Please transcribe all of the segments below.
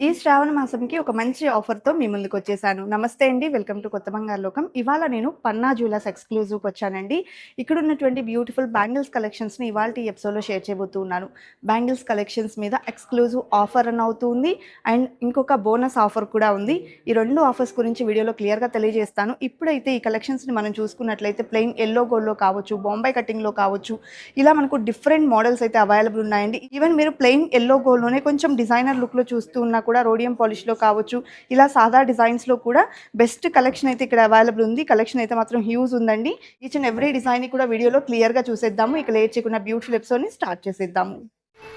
ఈ శ్రావణ మాసంకి ఒక మంచి ఆఫర్‌తో మీ ముందుకొచ్చేసాను. నమస్తే అండి. వెల్కమ్ టు కొత్త బంగారు లోకం. ఇవాళ నేను పన్నా జ్యువెలర్స్ ఎక్స్‌క్లూజివ్‌కి వచ్చానండి. ఇక్కడ ఉన్నటువంటి బ్యూటిఫుల్ బ్యాంగిల్స్ కలెక్షన్స్‌ని ఇవాల్టి ఎపిసోడ్‌లో షేర్ చేయబోతూ ఉన్నాను. బ్యాంగిల్స్ కలెక్షన్స్ మీద ఎక్స్‌క్లూజివ్ ఆఫర్ రన్ అవుతుంది అండ్ ఇంకొక బోనస్ ఆఫర్ కూడా ఉంది. ఈ రెండు ఆఫర్స్ గురించి వీడియోలో క్లియర్‌గా తెలియజేస్తాను. ఇప్పుడైతే ఈ కలెక్షన్స్‌ని మనం చూసుకున్నట్లయితే ప్లెయిన్ ఎల్లో గోల్డ్‌లో కావచ్చు, బొంబాయి కటింగ్‌లో కావచ్చు, ఇలా మనకు డిఫరెంట్ మోడల్స్ అయితే అవైలబుల్ ఉన్నాయండి. ఈవెన్ మీరు ప్లెయిన్ ఎల్లో గోల్డ్‌లోనే కొంచెం డిజైనర్ లుక్‌లో చూస్తూ ఉన్నా కూడా రోడియం పాలిష్‌లో కావచ్చు, ఇలా సాదా డిజైన్స్‌లో కూడా బెస్ట్ కలెక్షన్ అయితే ఇక్కడ అవైలబుల్ ఉంది. కలెక్షన్ అయితే మాత్రం హ్యూజ్ ఉందండి. ఈచ్ అండ్ ఎవ్రీ డిజైన్‌ని కూడా వీడియోలో క్లియర్‌గా చూసేద్దాము. ఇక లేట్ చేయకుండా బ్యూటిఫుల్ ఎపిసోడ్‌ని స్టార్ట్ చేసేద్దాము.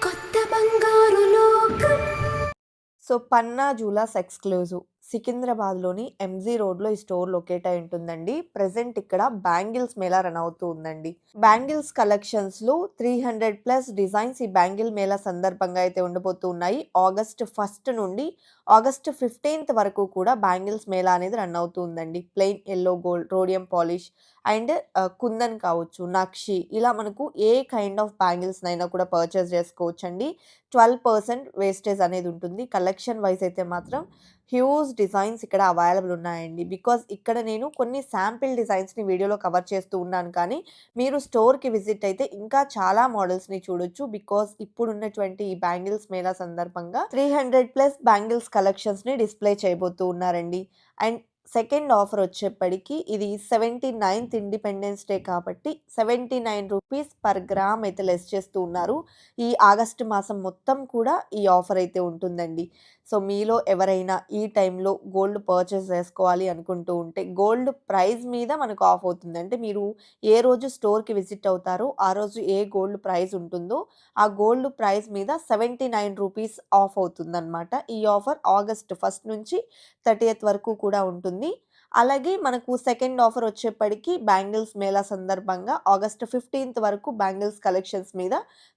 కొత్త బంగారు లోకం సో పన్నా జూలాస్ ఎక్స్క్లూజివ్ సికింద్రాబాద్లోని ఎంజీ రోడ్లో ఈ స్టోర్ లొకేట్ అయి ఉంటుందండి. ప్రజెంట్ ఇక్కడ బ్యాంగిల్స్ మేళా రన్ అవుతూ ఉందండి. బ్యాంగిల్స్ కలెక్షన్స్లో త్రీ హండ్రెడ్ ప్లస్ డిజైన్స్ ఈ బ్యాంగిల్ మేళా సందర్భంగా అయితే ఉండబోతూ ఉన్నాయి. ఆగస్ట్ ఫస్ట్ నుండి ఆగస్ట్ ఫిఫ్టీన్త్ వరకు కూడా బ్యాంగిల్స్ మేళా అనేది రన్ అవుతుందండి plain yellow gold rhodium polish and kundan కావచ్చు నక్షి ఇలా మనకు ఏ కైండ్ ఆఫ్ బ్యాంగిల్స్ అయినా కూడా పర్చేస్ చేసుకోవచ్చండి. ట్వెల్వ్ పర్సెంట్ వేస్టేజ్ అనేది ఉంటుంది. కలెక్షన్ వైజ్ అయితే మాత్రం హ్యూజ్ డిజైన్స్ ఇక్కడ అవైలబుల్ ఉన్నాయండి. బికాజ్ ఇక్కడ నేను కొన్ని శాంపిల్ డిజైన్స్ని వీడియోలో కవర్ చేస్తూ ఉన్నాను కానీ మీరు స్టోర్కి విజిట్ అయితే ఇంకా చాలా మోడల్స్ని చూడొచ్చు. బికాజ్ ఇప్పుడున్నటువంటి ఈ బ్యాంగిల్స్ మేళా సందర్భంగా త్రీ హండ్రెడ్ ప్లస్ బ్యాంగిల్స్ కలెక్షన్స్ని డిస్ప్లే చేయబోతూ ఉన్నారండి. అండ్ సెకండ్ ఆఫర్ వచ్చేప్పటికి ఇది సెవెంటీ నైన్త్ ఇండిపెండెన్స్ డే కాబట్టి seventy nine rupees per gram అయితే లెస్ చేస్తూ ఉన్నారు. ఈ ఆగస్టు మాసం మొత్తం కూడా ఈ ఆఫర్ అయితే ఉంటుందండి. సో మీలో ఎవరైనా ఈ టైంలో గోల్డ్ పర్చేస్ చేసుకోవాలి అనుకుంటూ ఉంటే గోల్డ్ ప్రైస్ మీద మనకు ఆఫ్ అవుతుంది. అంటే మీరు ఏ రోజు స్టోర్కి విజిట్ అవుతారో ఆ రోజు ఏ గోల్డ్ ప్రైస్ ఉంటుందో ఆ గోల్డ్ ప్రైస్ మీద సెవెంటీ నైన్ రూపీస్ ఆఫ్ అవుతుందన్నమాట. ఈ ఆఫర్ ఆగస్ట్ ఫస్ట్ నుంచి థర్టీయత్ వరకు కూడా ఉంటుంది. అలాగే మనకు సెకండ్ ఆఫర్ వచ్చేప్పటికి బ్యాంగిల్స్ మేళా సందర్భంగా ఆగస్ట్ ఫిఫ్టీన్త్ వరకు బ్యాంగిల్స్ కలెక్షన్స్ మీద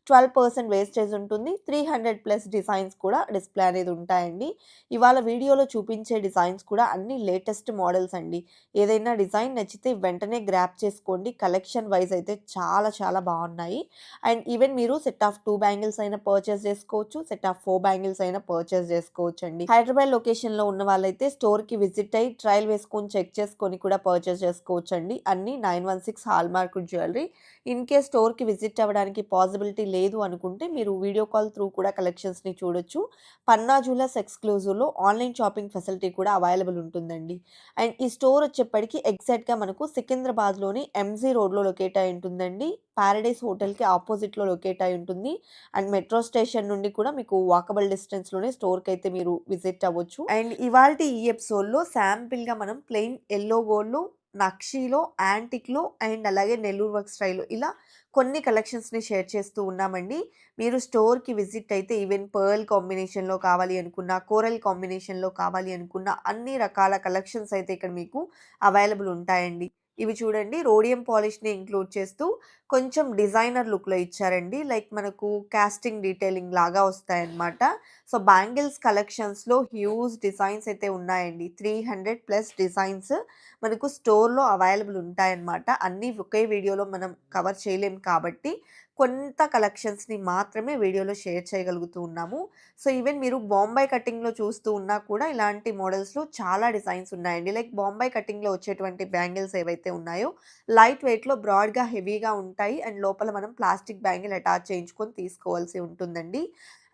ట్వెల్వ్ పర్సెంట్ వేస్టేజ్ ఉంటుంది. త్రీ హండ్రెడ్ ప్లస్ డిజైన్స్ కూడా డిస్ప్లే అనేది ఉంటాయండి. ఇవాళ వీడియోలో చూపించే డిజైన్స్ కూడా అన్ని లేటెస్ట్ మోడల్స్ అండి. ఏదైనా డిజైన్ నచ్చితే వెంటనే గ్రాప్ చేసుకోండి. కలెక్షన్ వైజ్ అయితే చాలా చాలా బాగున్నాయి. అండ్ ఈవెన్ మీరు సెట్ ఆఫ్ టూ బ్యాంగిల్స్ అయినా పర్చేస్ చేసుకోవచ్చు. సెట్ ఆఫ్ ఫోర్ బ్యాంగిల్స్ అయినా పర్చేస్ చేసుకోవచ్చు అండి హైదరాబాద్ లొకేషన్లో ఉన్న వాళ్ళైతే స్టోర్కి విజిట్ అయ్యి ట్రయల్ వేసుకొని చెక్ చేసుకొని కూడా పర్చేస్ చేసుకోవచ్చు అండి అన్నీ nine one six hallmark jewellery. In case స్టోర్కి విజిట్ అవ్వడానికి పాసిబిలిటీ లేదు అనుకుంటే మీరు వీడియో కాల్ త్రూ కూడా కలెక్షన్స్ని చూడొచ్చు. పన్నా జ్యువెలర్స్ ఎక్స్క్లూజివ్లో ఆన్లైన్ షాపింగ్ ఫెసిలిటీ కూడా అవైలబుల్ ఉంటుందండి. అండ్ ఈ స్టోర్ వచ్చేప్పటికి ఎగ్జాక్ట్గా మనకు సికింద్రాబాద్లోని ఎంజీ రోడ్లో లొకేట్ అయి ఉంటుందండి. ప్యారడైస్ హోటల్కి ఆపోజిట్లో లొకేట్ అయి ఉంటుంది. అండ్ మెట్రో స్టేషన్ నుండి కూడా మీకు వాకబుల్ డిస్టెన్స్లోనే స్టోర్కి అయితే మీరు విజిట్ అవ్వచ్చు. అండ్ ఇవాళ ఈ ఎపిసోడ్లో శాంపిల్గా మనం ప్లెయిన్ ఎల్లో గోల్డ్లో నక్షీలో యాంటిక్లో అండ్ అలాగే నెల్లూరు వర్క్ స్టైల్లో ఇలా కొన్ని కలెక్షన్స్ని షేర్ చేస్తూ ఉన్నామండి. మీరు స్టోర్కి విజిట్ అయితే ఈవెన్ పర్ల్ కాంబినేషన్లో కావాలి అనుకున్న కోరల్ కాంబినేషన్లో కావాలి అనుకున్న అన్ని రకాల కలెక్షన్స్ అయితే ఇక్కడ మీకు అవైలబుల్ ఉంటాయండి. ఇవి చూడండి రోడియం పాలిష్ని ఇంక్లూడ్ చేస్తూ కొంచెం డిజైనర్ లుక్లో ఇచ్చారండి. లైక్ మనకు కాస్టింగ్ డీటెయిలింగ్ లాగా వస్తాయన్నమాట. సో బ్యాంగిల్స్ కలెక్షన్స్లో హ్యూజ్ డిజైన్స్ అయితే ఉన్నాయండి. త్రీ హండ్రెడ్ ప్లస్ డిజైన్స్ మనకు స్టోర్లో అవైలబుల్ ఉంటాయన్నమాట. అన్నీ ఒకే వీడియోలో మనం కవర్ చేయలేం కాబట్టి కొంత కలెక్షన్స్ని మాత్రమే వీడియోలో షేర్ చేయగలుగుతూ ఉన్నాము. సో ఈవెన్ మీరు బాంబాయి కటింగ్లో చూస్తూ ఉన్నా కూడా ఇలాంటి మోడల్స్లో చాలా డిజైన్స్ ఉన్నాయండి. లైక్ బాంబాయి కటింగ్లో వచ్చేటువంటి బ్యాంగిల్స్ ఏవైతే ఉన్నాయో లైట్ వెయిట్లో బ్రాడ్గా హెవీగా ఉంటాయి అండ్ లోపల మనం ప్లాస్టిక్ బ్యాంగిల్ అటాచ్ చేయించుకొని తీసుకోవాల్సి ఉంటుందండి.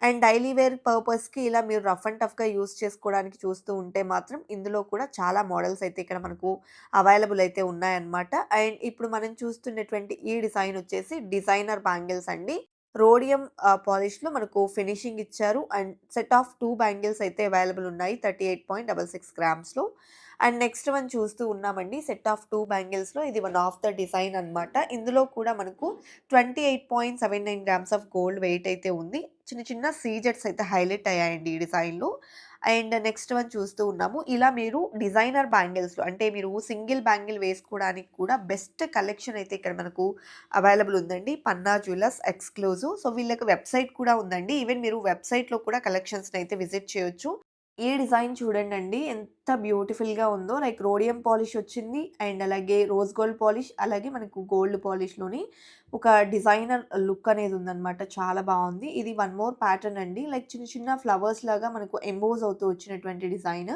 అండ్ డైలీ వేర్ పర్పస్కి ఇలా మీరు రఫ్ అండ్ టఫ్గా యూస్ చేసుకోవడానికి చూస్తూ ఉంటే మాత్రం ఇందులో కూడా చాలా మోడల్స్ అయితే ఇక్కడ మనకు అవైలబుల్ అయితే ఉన్నాయన్నమాట. అండ్ ఇప్పుడు మనం చూస్తున్నటువంటి ఈ డిజైన్ వచ్చేసి డిజైనర్ బ్యాంగిల్స్ అండి. రోడియం పాలిష్లో మనకు ఫినిషింగ్ ఇచ్చారు. And set of two bangles అయితే అవైలబుల్ ఉన్నాయి. Thirty eight point double six గ్రామ్స్లో. And next one చూస్తూ ఉన్నామండి. సెట్ ఆఫ్ టూ బ్యాంగిల్స్లో ఇది వన్ ఆఫ్ ద డిజైన్ అనమాట ఇందులో కూడా మనకు twenty eight point seven nine grams of gold weight అయితే ఉంది. చిన్న చిన్న సీజెట్స్ అయితే హైలైట్ అయ్యాయండి ఈ డిజైన్లో. అండ్ నెక్స్ట్ వన్ చూస్తూ ఉన్నాము. ఇలా మీరు డిజైనర్ బ్యాంగిల్స్లో అంటే మీరు సింగిల్ బ్యాంగిల్ వేసుకోవడానికి కూడా బెస్ట్ కలెక్షన్ అయితే ఇక్కడ మనకు అవైలబుల్ ఉందండి. Panna jewellers exclusive. సో వీళ్ళకి వెబ్సైట్ కూడా ఉందండి. ఈవెన్ మీరు వెబ్సైట్లో కూడా కలెక్షన్స్ని అయితే విజిట్ చేయొచ్చు. ఈ డిజైన్ చూడండి అండి ఎంత బ్యూటిఫుల్గా ఉందో. లైక్ రోడియం పాలిష్ వచ్చింది అండ్ అలాగే రోజ్ గోల్డ్ పాలిష్ అలాగే మనకు గోల్డ్ పాలిష్లోని ఒక డిజైనర్ లుక్ అనేది ఉందన్నమాట చాలా బాగుంది ఇది వన్ మోర్ ప్యాటర్న్ అండి. లైక్ చిన్న చిన్న ఫ్లవర్స్ లాగా మనకు ఎంబోజ్ అవుతూ వచ్చినటువంటి డిజైన్.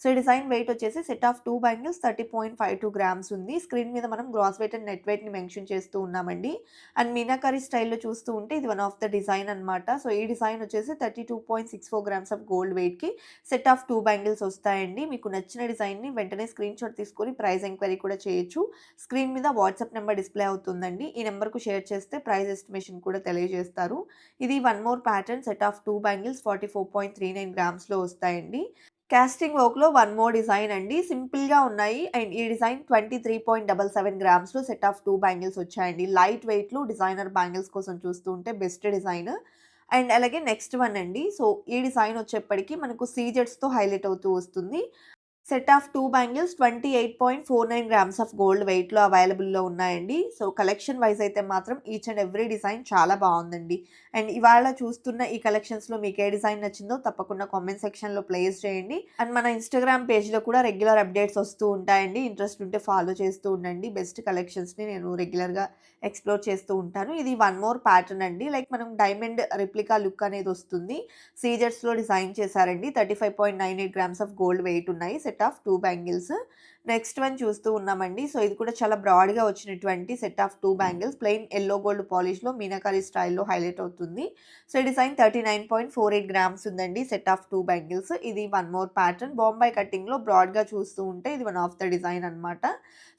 సో, ఈ డిజైన్ వెయిట్ వచ్చేసి set of two bangles 30.52 grams ఉంది. స్క్రీన్ మీద మనం గ్రాస్ వెయిట్ అండ్ నెట్ వెయిట్‌ని మెన్షన్ చేస్తూ ఉన్నామండి. అండ్ మీనాకరి స్టైల్‌లో చూస్తూ ఉంటే ఇది వన్ ఆఫ్ ద డిజైన్ అనమాట. సో, ఈ డిజైన్ వచ్చేసి 32.64 గ్రామ్స్ ఆఫ్ గోల్డ్ వెయిట్‌కి సెట్ ఆఫ్ టూ బ్యాంగిల్స్ వస్తాయండి. మీకు నచ్చిన డిజైన్‌ని వెంటనే స్క్రీన్ షాట్ తీసుకొని ప్రైస్ ఎంక్వైరీ కూడా చేయొచ్చు. స్క్రీన్ మీద వాట్సాప్ నెంబర్ డిస్‌ప్లే అవుతుందండి. ఈ నెంబర్కు షేర్ చేస్తే ప్రైస్ ఎస్టిమేషన్ కూడా తెలియజేస్తారు. ఇది one more pattern set of two bangles 44.39 గ్రామ్స్‌లో వస్తాయండి. క్యాస్టింగ్ వర్క్‌లో వన్ మోర్ డిజైన్ అండి. సింపుల్‌గా ఉన్నాయి. అండ్ ఈ డిజైన్ 23.77 గ్రామ్స్‌లో సెట్ ఆఫ్ టూ బ్యాంగిల్స్ వచ్చాయండి. లైట్ వెయిట్‌లో డిజైనర్ బ్యాంగిల్స్ కోసం చూస్తూ ఉంటే బెస్ట్ డిజైన్. అండ్ అలాగే నెక్స్ట్ వన్ అండి. సో, ఈ డిజైన్ వచ్చేప్పటికి మనకు సీజెట్స్తో హైలైట్ అవుతూ వస్తుంది. Set of two bangles 28.49 grams of gold వెయిట్‌లో అవైలబుల్‌లో ఉన్నాయండి. సో, కలెక్షన్ వైస్ అయితే మాత్రం ఈచ్ అండ్ ఎవ్రీ డిజైన్ చాలా బాగుందండి అండ్ ఇవాళ చూస్తున్న ఈ కలెక్షన్స్‌లో మీకు ఏ డిజైన్ నచ్చిందో తప్పకుండా కామెంట్ సెక్షన్‌లో ప్లేస్ చేయండి. అండ్ మన ఇన్‌స్టాగ్రామ్ పేజ్‌లో కూడా రెగ్యులర్ అప్డేట్స్ వస్తూ ఉంటాయండి. ఇంట్రెస్ట్ ఉంటే ఫాలో చేస్తూ ఉండండి. బెస్ట్ కలెక్షన్స్‌ని నేను రెగ్యులర్‌గా ఎక్స్‌ప్లోర్ చేస్తూ ఉంటాను. ఇది వన్ మోర్ ప్యాటర్న్ అండి. లైక్ మనం డైమండ్ రిప్లికా లుక్ అనేది వస్తుంది. సీజర్స్లో డిజైన్ చేశారండి. 35.98 గ్రామ్స్ ఆఫ్ గోల్డ్ వెయిట్ ఉన్నాయి. Set of two bangles. Next one చూస్తూ ఉన్నామండి. సో, ఇది కూడా చాలా బ్రాడ్‌గా వచ్చినటువంటి set of two bangles plain yellow gold పాలిష్‌లో మీనాకారి స్టైల్‌లో హైలైట్ అవుతుంది. సో, ఈ డిజైన్ 39.48 గ్రామ్స్ ఉందండి. Set of two bangles. ఇది వన్ మోర్ ప్యాటర్న్ బొంబాయి కటింగ్‌లో బ్రాడ్‌గా చూస్తూ ఉంటే ఇది వన్ ఆఫ్ ద డిజైన్ అనమాట.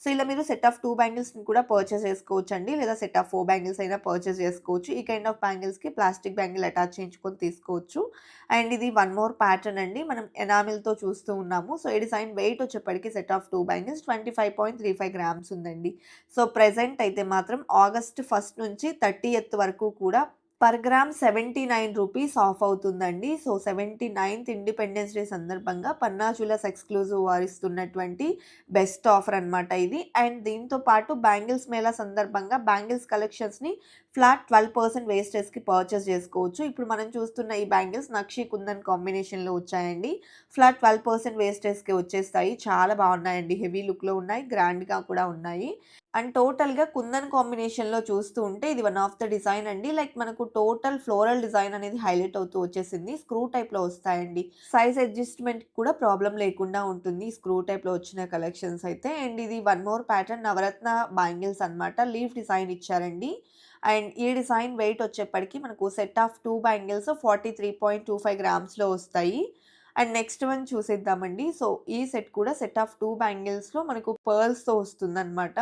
సో, ఇలా మీరు సెట్ ఆఫ్ టూ బ్యాంగిల్స్‌ని కూడా పర్చేస్ చేసుకోవచ్చు అండి లేదా సెట్ ఆఫ్ ఫోర్ బ్యాంగిల్స్ అయినా పర్చేస్ చేసుకోవచ్చు. ఈ కైండ్ ఆఫ్ బ్యాంగిల్స్‌కి ప్లాస్టిక్ బ్యాంగిల్ అటాచ్ చేయించుకొని తీసుకోవచ్చు. అండ్ ఇది వన్ మోర్ ప్యాటర్న్ అండి. మనం ఎనామిల్‌తో చూస్తూ ఉన్నాము. సో, ఈ డిజైన్ వెయిట్ వచ్చేప్పటికి set of two bangles 25.35 grams ఉందండి. సో, ప్రెజెంట్ అయితే మాత్రం ఆగస్ట్ ఫస్ట్ నుంచి 30థ్ వరకు కూడా పర్ గ్రామ్ 79 రూపీస్ ఆఫ్ అవుతుందండి. సో, 79థ్ ఇండిపెండెన్స్ డే సందర్భంగా పన్నా జ్యువెలర్స్ ఎక్స్‌క్లూజివ్ వారిస్తున్నటువంటి బెస్ట్ ఆఫర్ అనమాట ఇది. అండ్ దీంతో పాటు బ్యాంగిల్స్ మేళా సందర్భంగా బ్యాంగిల్స్ కలెక్షన్స్‌ని ఫ్లాట్ 12% వేస్టేజ్‌కి పర్చేస్ చేసుకోవచ్చు. ఇప్పుడు మనం చూస్తున్న ఈ బ్యాంగిల్స్ నక్షి కుందన్ కాంబినేషన్‌లో వచ్చాయండి. ఫ్లాట్ 12% వేస్టేజ్‌కి వచ్చేస్తాయి. చాలా బాగున్నాయండి. హెవీ లుక్‌లో ఉన్నాయి. గ్రాండ్‌గా కూడా ఉన్నాయి. అండ్ టోటల్‌గా కుందన్ కాంబినేషన్‌లో చూస్తూ ఉంటే ఇది వన్ ఆఫ్ ద డిజైన్ అండి. లైక్ మనకు టోటల్ ఫ్లోరల్ డిజైన్ అనేది హైలైట్ అవుతూ వచ్చేసింది. స్క్రూ టైప్‌లో వస్తాయండి. సైజ్ అడ్జస్ట్మెంట్ కూడా ప్రాబ్లం లేకుండా ఉంటుంది. స్క్రూ టైప్‌లో వచ్చిన కలెక్షన్స్ అయితే. అండ్ ఇది వన్ మోర్ ప్యాటర్న్ నవరత్న బ్యాంగిల్స్ అనమాట. లీఫ్ డిజైన్ ఇచ్చారండి. అండ్ ఈ డిజైన్ వెయిట్ వచ్చేప్పటికి మనకు సెట్ ఆఫ్ టూ బ్యాంగిల్స్ 43.25 గ్రామ్స్‌లో వస్తాయి. అండ్ నెక్స్ట్ వన్ చూసేద్దామండి. సో, ఈ సెట్ కూడా సెట్ ఆఫ్ టూ బ్యాంగిల్స్‌లో మనకు పర్ల్స్‌తో వస్తుందనమాట.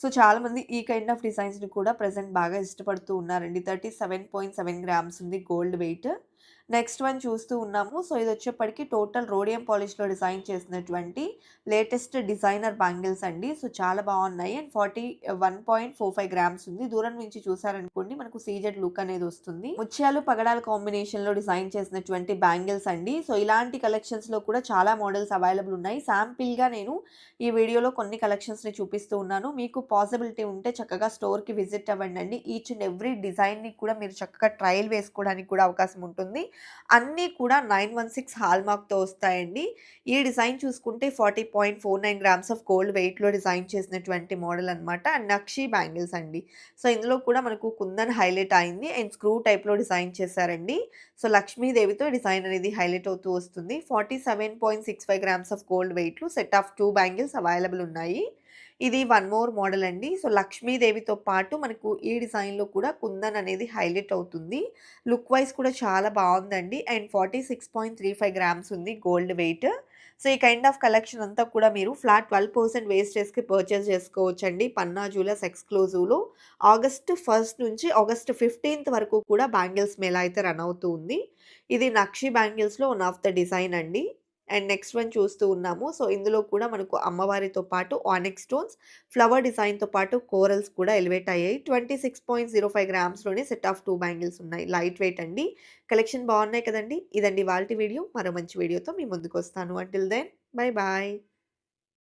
సో, చాలామంది ఈ కైండ్ ఆఫ్ డిజైన్స్‌ని కూడా ప్రజెంట్ బాగా ఇష్టపడుతూ ఉన్నారండి. 37.7 గ్రామ్స్ ఉంది గోల్డ్ వెయిట్. నెక్స్ట్ వన్ చూస్తూ ఉన్నాము. సో, ఇది వచ్చేప్పటికి టోటల్ రోడియం పాలిష్‌లో డిజైన్ చేసినటువంటి లేటెస్ట్ డిజైనర్ బ్యాంగిల్స్ అండి. సో, చాలా బాగున్నాయి. అండ్ 41.45 గ్రామ్స్ ఉంది. దూరం నుంచి చూసారనుకోండి మనకు సీజెడ్ లుక్ అనేది వస్తుంది. ముత్యాలు, పగడాల కాంబినేషన్‌లో డిజైన్ చేసినటువంటి బ్యాంగిల్స్ అండి. సో, ఇలాంటి కలెక్షన్స్లో కూడా చాలా మోడల్స్ అవైలబుల్ ఉన్నాయి. శాంపిల్‌గా నేను ఈ వీడియోలో కొన్ని కలెక్షన్స్‌ని చూపిస్తూ ఉన్నాను. మీకు పాసిబిలిటీ ఉంటే చక్కగా స్టోర్కి విజిట్ అవ్వండండి. ఈచ్ అండ్ ఎవ్రీ డిజైన్‌ని కూడా మీరు చక్కగా ట్రయల్ వేసుకోవడానికి కూడా అవకాశం ఉంటుంది. అన్నీ కూడా నైన్ వన్ సిక్స్ హాల్ మార్క్తో వస్తాయండి. ఈ డిజైన్ చూసుకుంటే 40.49 గ్రామ్స్ ఆఫ్ గోల్డ్ వెయిట్‌లో డిజైన్ చేసినటువంటి మోడల్ అనమాట. అండ్ నక్షి బ్యాంగిల్స్ అండి. సో, ఇందులో కూడా మనకు కుందన్ హైలైట్ అయింది. అండ్ స్క్రూ టైప్‌లో డిజైన్ చేశారండి. సో, లక్ష్మీదేవితో డిజైన్ అనేది హైలైట్ అవుతూ వస్తుంది. 47.65 grams of gold వెయిట్లు set of two bangles available ఉన్నాయి. ఇది వన్ మోర్ మోడల్ అండి. సో, లక్ష్మీదేవితో పాటు మనకు ఈ డిజైన్‌లో కూడా కుందన్ అనేది హైలైట్ అవుతుంది. లుక్ వైస్ కూడా చాలా బాగుందండి అండ్ 46.35 గ్రామ్స్ ఉంది గోల్డ్ వెయిట్. సో, ఈ కైండ్ ఆఫ్ కలెక్షన్ అంతా కూడా మీరు ఫ్లాట్ 12% వేస్టేజ్‌కి పర్చేస్ చేసుకోవచ్చండి. పన్నా జ్యువెలర్స్ ఎక్స్‌క్లూజివ్‌లో ఆగస్ట్ ఫస్ట్ నుంచి ఆగస్ట్ 15థ్ వరకు కూడా బ్యాంగిల్స్ మేళ అయితే రన్ అవుతుంది ఇది నక్షి బ్యాంగిల్స్‌లో వన్ ఆఫ్ ద డిజైన్ అండి. అండ్ నెక్స్ట్ వన్ చూస్తూ ఉన్నాము. సో, ఇందులో కూడా మనకు అమ్మవారితో పాటు ఆనెక్ స్టోన్స్, ఫ్లవర్ డిజైన్‌తో పాటు కోరల్స్ కూడా ఎలివేట్ అయ్యాయి. 26.05 గ్రామ్స్‌లోనే సెట్ ఆఫ్ టూ బ్యాంగిల్స్ ఉన్నాయి. లైట్ వెయిట్ అండి. కలెక్షన్ బాగున్నాయి కదండి ఇదండి వాళ్ళ వీడియో. మరో మంచి వీడియోతో మీ ముందుకొస్తాను. Until then bye bye.